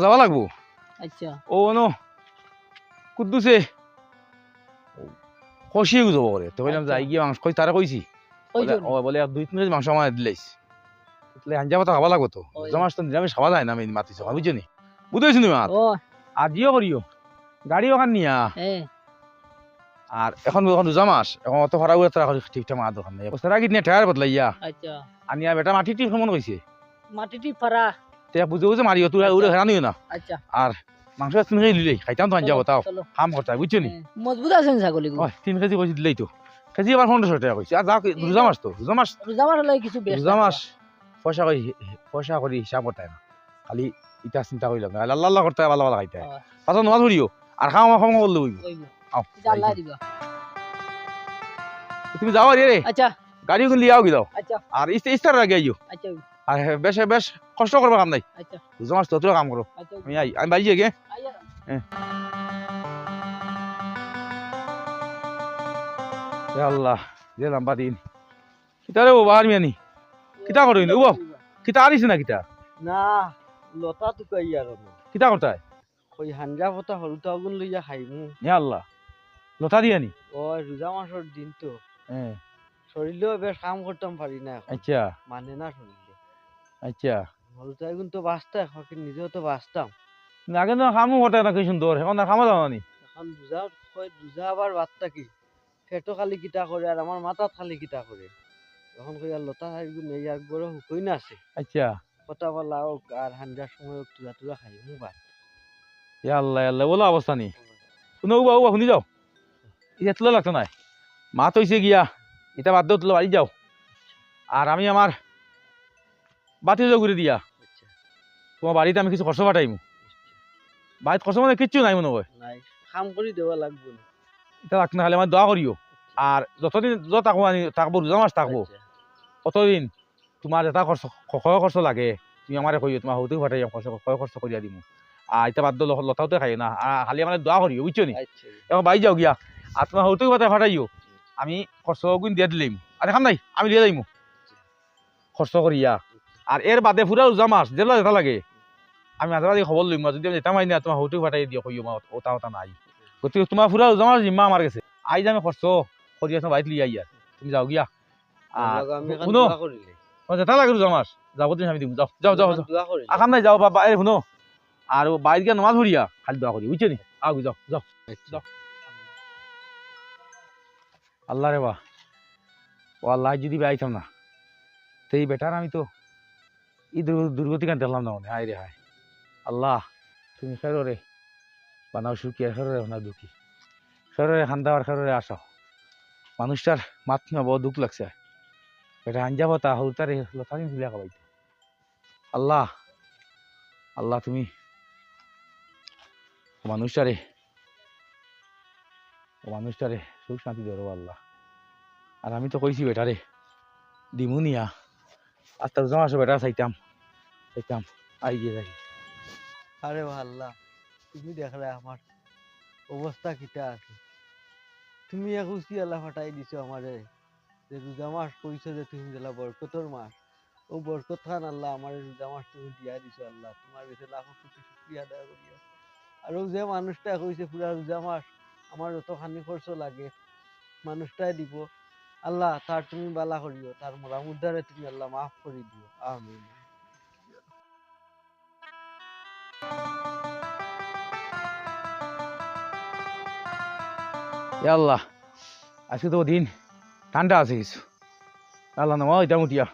যাওয়া লাগবো? আচ্ছা। ও ন কুদ্দুসে। কষিয়ে যাব করে তো বললাম আচ্ছা। যাই গিয়ে মাংস কই তারা কইছি। বলে- ও বলে আর দুই তিন মাংস আমার দিলাইস তাহলে আঞ্জা পাতা খাওয়া লাগবো তো। মাছ তো নিরামিষ খাওয়া যায় না আমি মাতিছ। বুঝছ নি বুঝেছি তুমি আর জিও করিও গাড়ি ওখান নিয়া। আর এখন এখন রোজা মাস এখন অত ভাড়া উড়ে তারা ঠিকঠাক মার দোকান নেই তারা কি নিয়ে টায়ার বদলাইয়া? আচ্ছা। আনিয়া বেটা মাটি টি মন কইছে মাটিটি ফারা তে বুঝে বুঝে মারিও তুই উড়ে হেরানিও না। আচ্ছা। আর মাংস তিন কেজি লিলেই খাইতাম তো বতাও। কাম করতে বুঝছ নি? এ, মজবুত আছেন ছাগলি ওই তিন কেজি কইছি দিলেই তো কেজি আবার পনেরোশো টাকা কইছি আর রোজা মাস তো রোজা মাস রোজা মাস হলে কিছু রোজা মাস পয়সা করি পয়সা করি হিসাব করতে না। খালি ইটা চিন্তা করি লাগে আল্লাহ আল্লাহ করতে হয় ভালো ভালো খাইতে হয়। হয়। পাছত নমাজ ধরিও আর খাওয়া খাওয়া করলে তুমি যাও রে আচ্ছা। গাড়ি ওখানে লিয়ে আও কি দাও আচ্ছা। আর ইস্তার আগে আইও আচ্ছা। আর বেশ বেশ কষ্ট করবে কাম নাই। আচ্ছা। রোজা মাস তো কাম করো। আচ্ছা আমি আই আমি বাড়ি গে আল্লাহ যে লম্বা দিন। কিতা রে বাহার মিয়ানি কিতা করো কিতা না কিতা? না লতা আৰু মই কিতা করতাই ওই হাঞ্জা ফটা সৰুটা অগুণ লৈয়া খাইমু হে আল্লাহ লতা দিয়া নি ও ৰোজা মাছৰ দিনটো। হ্যাঁ শরীরেও বেশ কাম করতাম পারি না আচ্ছা। মানে না শরীরে আচ্ছা। সৰুটা এগুণ তো বাঁচতাম এখন নিজেও তো বাঁচতাম। আগে তো খামো ঘটে না কি সুন্দর এখন আর খামা যাওয়া নি? এখন কয় রোজা আবার বাদ কি? পেটো খালি কিটা করে আর আমার মাথাত খালি কিটা করে। তখন কই আর লতা এগুণ এই একবারও শুকই না আছে। আচ্ছা। কটা পালা হোক আর হাঞ্জার সময় হোক তুলা তুলা খাইমু বাদ ইয়া আল্লাহ আল্লাহ বলো অবস্থা নি? শুনো উবা উবা শুনি যাও। এটা তুলে লাগতো নাই। মাত হইছে গিয়া এটা বাদ দাও তুলে বাড়ি যাও। আর আমি আমার বাতি করে দিয়া। আচ্ছা। তোমার বাড়িতে আমি কিছু খরচ পাঠাইমু। বাড়িতে খরচ মানে কিচ্ছু নাই মনে হয়। নাই কাম কৰি দেওয়া লাগবো না। এটা রাখ না খালি আমার দোয়া করিও। আর যতদিন যত থাকব আমি থাকব রোজা মাস থাকব আচ্ছা, অতদিন তোমার যেটা খরচ ক্ষয় খরচ লাগে। তুমি আমারে কইও তোমার হতেও পাঠাই খরচ ক্ষয় খরচ করিয়া দিমু। আর এটা বাদ লতাওতে খাই না। আর খালি আমার দোয়া করিও বুঝছ নি? আচ্ছা। এখন বাড়ি যাও গিয়া। আর তোমার হতেও পাঠাই ফাটাইও আমি খরচ গুণ দিয়ে দিলাম আর এখন নাই আমি দিয়ে যাইমু খরচ করিয়া। আর এর বাদে ফুরা রোজা মাস যেটা যেটা লাগে। আমি মাঝে মাঝে খবর লইম যদি আমি যেতাম না তোমার হতেও ফাটাই দিও কইও মা ওটা ওটা নাই। গতিকে তোমার ফুরা রোজা মাস জিম্মা আমার গেছে আই আমি খরচ করিয়া তোমার বাড়িতে লিয়ে আইয়া তুমি যাও গিয়া। আর শুনো। দোয়া যেটা লাগে রোজা মাস যাব তুমি আমি দিম। যাও যাও যাও যাও। দোয়া আকাম নাই যাও বাবা এ শুনো। আর বাইরে গিয়ে নমাজ ধরিয়া খালি দোয়া করি বুঝছ নি? আও যাও যাও। যাও। আল্লাহ রে বা ও আল্লাহ যদি বেড়াইতাম না। তো এই বেটার আমি তো এই দুর্গ- দুর্গতি কান দেখলাম না মনে, হায় রে হায়। আল্লাহ, তুমি খেরো রে বানাও সুখী আর খেরো রে বানাও দুঃখী। খেরো রে খান্দা আর খেরো রে আসাও মানুষটার মাত না বড় দুঃখ লাগছে। এটা আঞ্জা বতা হলতারে খাবাইতো আল্লাহ আল্লাহ তুমি মানুষটারে মানুষটারে সুখ শান্তি দেবো আল্লাহ। আর আমি তো কইছি বেটারে, দিমু নিয়া। আস্তে জমা আসো বেটা, চাইতাম। চাইতাম। আই গিয়ে যাই আরে আল্লাহ তুমি দেখলে আমার অবস্থা কিটা আছে। তুমি একুশি আল্লাহ ফাটাই দিছো আমারে, যে রোজা মাস কইছো যে তুমি দিলা বরকতর মাস। ও বরকত খান আল্লাহ আমার রোজা মাস তুমি দিয়া দিছো আল্লাহ, তোমার কাছে লাখো কোটি শুক্রিয়া আদায় করি আর যে মানুষটা কইছে পুরা রোজা মাস, আমার যতখানি খরচ লাগে, মানুষটাই দিব। আল্লাহ তার তুমি বালা করিও তার মরামুদ্দারে তুমি আল্লাহ মাফ করে দিও। আমিন। আল্লাহ আজকে তো দিন ঠান্ডা আছে কিছু। আল্লাহ নামা এটা মুটিয়া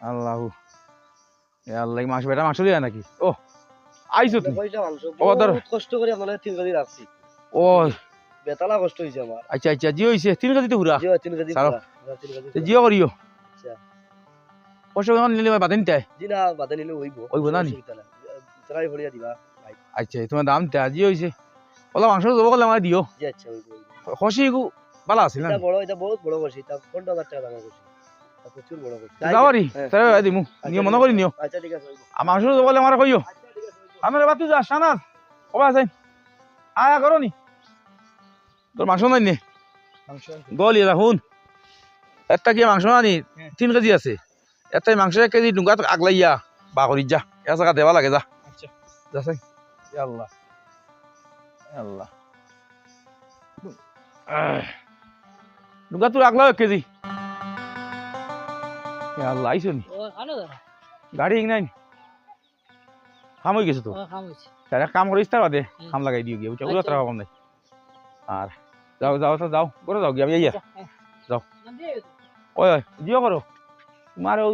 আল্লাহ আল্লাহ মাংস বেটা মাংস দিয়া নাকি? ও আইছো তুমি। ও, কষ্ট করে আপনার তিন রাখছি ও বেতালা কষ্ট হয়েছে আমার আচ্ছা আচ্ছা জিও হইছে তিন কেজিতে ঘুরা জিও তিন কেজি তিন কেজি তো জিও করিও আচ্ছা। পয়সা কেমন নিলে বাদে নিতে? জি না বাদে নিলে হইব হইব না নি? তারাই ভরিয়া দিবা আচ্ছা তোমার দাম তে আজি হইছে ওলা মাংস যাব করলে আমার দিও জি আচ্ছা হইব। খুশি গু ভালো আছিল না এটা বড় এটা বহুত বড় এটা পনেরো হাজার টাকা দাম প্রচুর বড় নিও মনে করি নিও আচ্ছা ঠিক আছে হইব। আর মাংস যাব করলে আমার কইও আচ্ছা আছে। আমার বাতি যা আছে আয়া করো নি? তোর মাংস নাই নে গলি শুন একটা কি মাংস আনি হ্যাঁ। তিন কেজি আছে এটাই মাংস এক কেজি ডুঙ্গাত আগলাইয়া বা করি যা এ জায়গা দেওয়া লাগে যা যাচ্ছে আল্লাহ আল্লাহ নুগা তুই রাখলাও এক কেজি আল্লাহ আইসো নি গাড়ি ইং নাই খাম হয়ে গেছে তো তাহলে কাম করিস তার বাদে হুম। খাম লাগাই দিও গিয়ে বুঝছ আচ্ছা। ওগুলো নাই আর যাও যাও তো যাও। করে যাও গিয়ে ইয়া যাও। ওই ওই জিও করো তোমার ও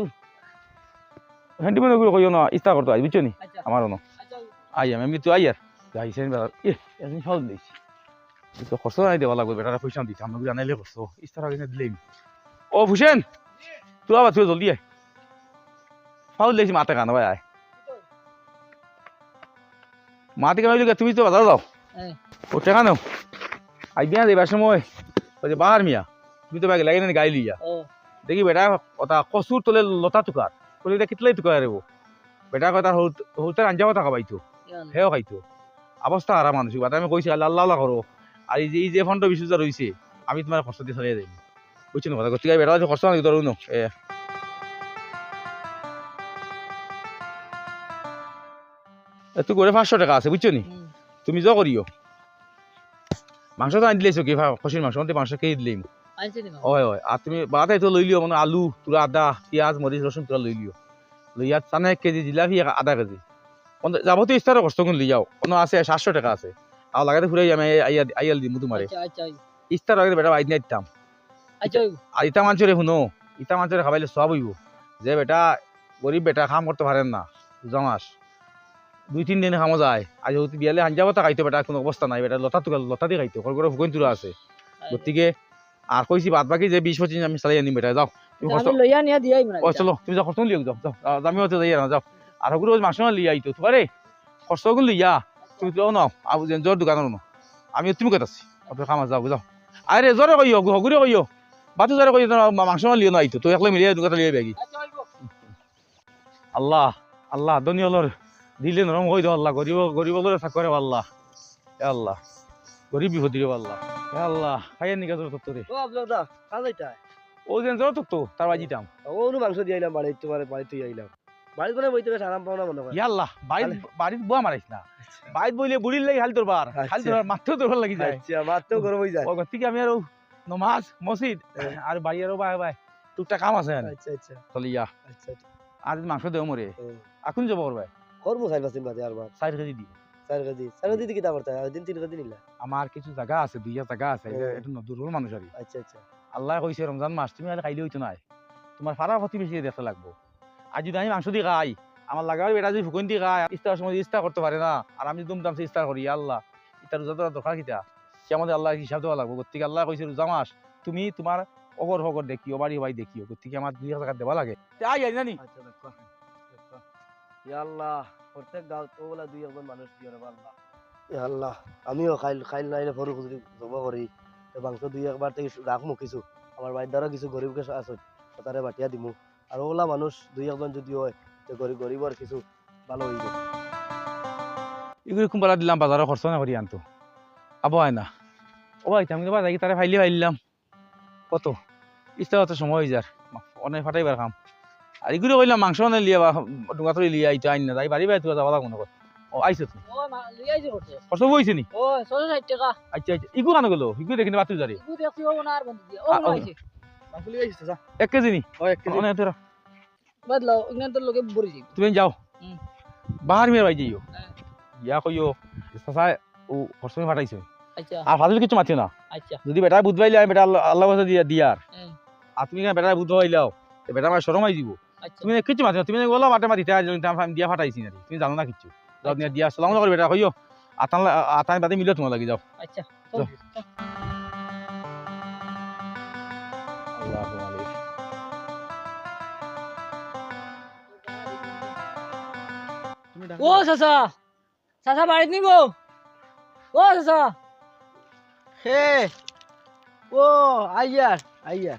মনে করে কইও না ইস্তা করতো আজ বুঝছ নি? আচ্ছা। আমারও না আচ্ছা। আই আমি এমনি তো আইয়ার যাইছেন বেড়ার এ এমনি সহজ দিয়েছি তো খরচ নাই দেওয়া লাগবে বেটারা পয়সা দিতে আমরা জানাইলে করছ ইস্তার আগে দিলেই ও ভূষেন তুই আবার তুই জলদি আয় ফাউল দিয়েছি মাথা কানা ভাই আয় মাতে কেন তুমি তো বাজার যাও। ও টেকা নাও? আই বিয়া দেবার সময়। ওই যে বাহার মিয়া তুমি তো ব্যাগে লাগে না গাড়ি লিয়া দেখি বেটা ওটা কচুর তলে লতা টুকার কলিটা কিতলাই টুকার রেব বেটা কথা হৌতার আঞ্জা কথা খাবাইতো ইয়াল্লা। হেও খাইতো অবস্থা হারা মানুষ বাদে আমি কইছি আল্লাহ আল্লাহ করো আর এই যে এই যে ফন্ড বিশ হাজার রয়েছে আমি তোমার খরচ দিয়ে চালিয়ে যাই বুঝছি না কথা গতিকে বেটা খরচ নাকি তোর নো এ তুই করে পাঁচশো টাকা আছে বুঝছ নি। তুমি যা করিও মাংস তো আনি দিলেছো কি খসির মাংস অন্তে মাংস আনছে নি হয় হয় আর তুমি বাদে তো লই লিও মানে আলু তুরা আদা পিঁয়াজ মরিচ রসুন তুরা লই লিও লইয়া চানা এক কেজি জিলাপি আধা কেজি যাবতীয় ইস্তারও কষ্ট করে লিয়াও কোনো আছে সাতশো টাকা আছে আর লাগাতে ফুরাই আমি আইয়া আইয়াল দিম তোমারে আচ্ছা আচ্ছা ইস্তার আগে বেটা বাইদ নাই দিতাম আচ্ছা। আর ইটা মাঞ্চরে শুনো ইটা মাঞ্চরে খাবাইলে সব হইব যে বেটা গরিব বেটা কাম করতে পারেন না রোজা মাস দুই তিন দিন খামো যায়। আজ হতে বিয়ালে আঞ্জা কথা খাইতো বেটা কোনো অবস্থা নাই বেটা লতা তো লতা দিয়ে খাইতো কল করে ফুকন তুরা আছে গতিকে আর কইছি বাদ বাকি যে বিশ পঁচিশ আমি চালাই আনিম বেটা যাও তুমি কষ্ট আমি লইয়া নিয়া দিয়াই মানে ও চলো তুমি যাও খরচ লিও যাও যাও আ- আমিও তো যাই না যাও আর ওগুলো মাংস না লিয়া আইতো তোমারে খরচগুলো লিয়া তুমি তো নাও আবু যেন জোর দোকান নাও আমি তুমি কথা আছি। আপনার খামা যাও যাও আরে জোরে কইও হগুরে কইও। বাতু জোরে কইও তোমার মাংস না লিও না আইতো। তো একলা মিলিয়ে দোকান লিয়ে বেগি। আল্লাহ আল্লাহ দুনিয়ালোর দিলে নরম হই দাও আল্লাহ গরিব গরিবলোর করে আল্লাহ। এ আল্লাহ গরিব বিপদ দিও আল্লাহ। এ আল্লাহ খাইয়ে নিকা জোর তত্তরে ও আপনার দা কাজ ও যেন জোর তত্তো তার বাজিতাম ও মাংস দিয়ে আইলাম বাড়ি তোমার বাড়িতে আইলাম। বাড়িতে মানে বইতে বেশ আরাম পাও না মনে হয়? ইয়াল্লাহ বাড়িত বাড়িত বুয়া মারাইস না। বাড়িত বইলে বুড়ির লাগি হাল তোরবার হাল আচ্ছা। তোরবার মাত্র তোরবার লাগি যায়। আচ্ছা মারতেও গরম হয়ে যায়। ও গতিকে আমি আর নমাজ মসজিদ হ্যাঁ। আর বাড়ি আরও বাই বাই টুকটা কাম আছে আচ্ছা আচ্ছা। চলি ইয়া আচ্ছা আর মাংস দেও মরে। এখন যাব করবে করব খাই পাচ্ছেন বাদে আর বার চার কেজি দি। চার কেজি চার কেজি কি দাম করতে হয় দিন তিন কেজি নিলা আমার কিছু জায়গা আছে দুইয়া জায়গা আছে হ্যাঁ। দুর্বল মানুষ আর আচ্ছা আচ্ছা। আল্লাহ কইছে রমজান মাস তুমি আর খাইলে হইতো নাই। তোমার ফারা দেখতে লাগবো। আর যদি আমি মাংস দিয়ে খাই আমার লাগাও এটা যদি ফুকন দিয়ে খাই ইস্তার সময় ইস্তা করতে পারে না আর আমি দুমদাম সে ইস্তার করি আল্লাহ ইস্তার রোজা তোরা দরকার কিতা? সে আমাদের আল্লাহ হিসাব দেওয়া লাগবো। গতিকে আল্লাহ কইছে রোজা মাস তুমি তোমার অগর হগর দেখিও বাড়ি বাড়ি দেখিও গতিকে আমার দুই হাজার টাকা দেওয়া লাগে। তে আই আই জানি। আচ্ছা আল্লাহ প্রত্যেক গাঁও তো বলা দুই একজন মানুষ দিয়ে রে আল্লাহ আল্লাহ আমিও খাইল খাইল নাইলে ফরু খুচরি জমা করি মাংস দুই একবার থেকে রাখমু কিছু। আমার বাড়ির দ্বারা কিছু গরিবকে আছে তারে বাটিয়া দিমু। আর ওলা মানুষ দুই একজন যদি হয় তো গরিব গরিবর কিছু ভালো হইব এগুলো কুম্পালা দিলাম বাজারে খরচ না করি আনতো আবো আয় না ও আইতাম কিন্তু বাজার তারে ফাইলে ফাইলাম কত? ইস্তা কত সময় হয়ে যার অনেক ফাটাইবার খাম। আর এগুলো কইলাম মাংস না লিয়া বা ডুঙ্গা তরি লিয়া আইতো আইন না তাই বাড়ি বাড়ি তুই যাওয়া লাগবো না কর। ও মা আইছে করতে খরচ বইছে নি ও 660 টাকা আচ্ছা আচ্ছা ইগু কানো গেলো ইগু দেখি বাতু যারে ইগু দেখছি ও না আর বন্ধ দিয়া ও আ, ও। এক কেজি নি ও এক অনেক তোরা বড়ি যাইব তুমি যাও হুম। বাহার মেয়ের বাই যাইও হ্যাঁ। ইয়া কইও চাচা ও খরচ ফাটাইছো আচ্ছা আর ফাজিল কিছু মাতিও না আচ্ছা যদি বেটা বুধবাইলে আমি বেটা আল্লাহ- দিয়া দিয়ার। আর তুমি বেটা বুধবাইলাও বেটা আমার সরমাই দিব আচ্ছা তুমি কিছু মাতিও তুমি বলো মাঠে মাতিতে আমি দিয়া ফাটাইছি না তুমি জানো না কিছু। দিয়া সালাম করে বেটা কইও আতান আতান বাদে মিলো তোমার লাগি যাও আচ্ছা ও চাচা চাচা বাড়িত নিব ও চাচা। হে ও আইয়ার আইয়ার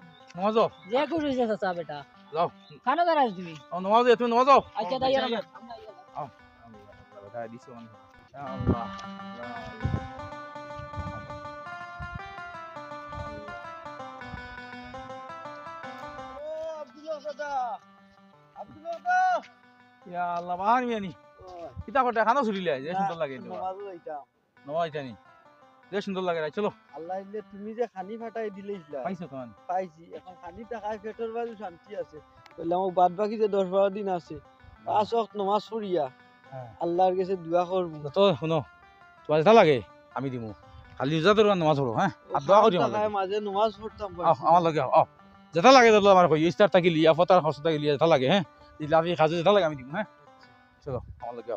নমাজ যাও। যে করুছে চাচা বেটা। যাও। খানো দাঁড়াই তুমি। ও নমাজ তুমি নমাজ যাও। আচ্ছা আর বেটা দিছো অনেক আল্লাহ ইয়া আল্লাহ বাহার মিয়ানি। কিতা করতে খানা ছুটিলে যে সুন্দর লাগে নমাজ জানি যে সুন্দর লাগে চলো। আল্লাহ তুমি যে খানি ফাটাই দিলেইছিলা। পাইছো তোমার পাইছি এখন খানি টাকায় পেটের বাজু শান্তি আছে। বললাম বাদ বাকি যে দশ বারো দিন আছে পাঁচ অক্ট নমাজ পড়িয়া হ্যাঁ। আল্লাহর কাছে দোয়া করব তো শুনো তোমার যেটা লাগে আমি দিমু। খালি উজা তোর নামাজ পড়ো হ্যাঁ আর দোয়া করি। মাঝে নমাজ পড়তাম। আমার লাগে আও যেটা লাগে দাদা আমার কই ইস্তার থাকি লিয়া ফতার খসতা লিয়া যেটা লাগে হ্যাঁ দিলে আপনি খাজু যেটা লাগে আমি দিমু হ্যাঁ চলো আমার লাগে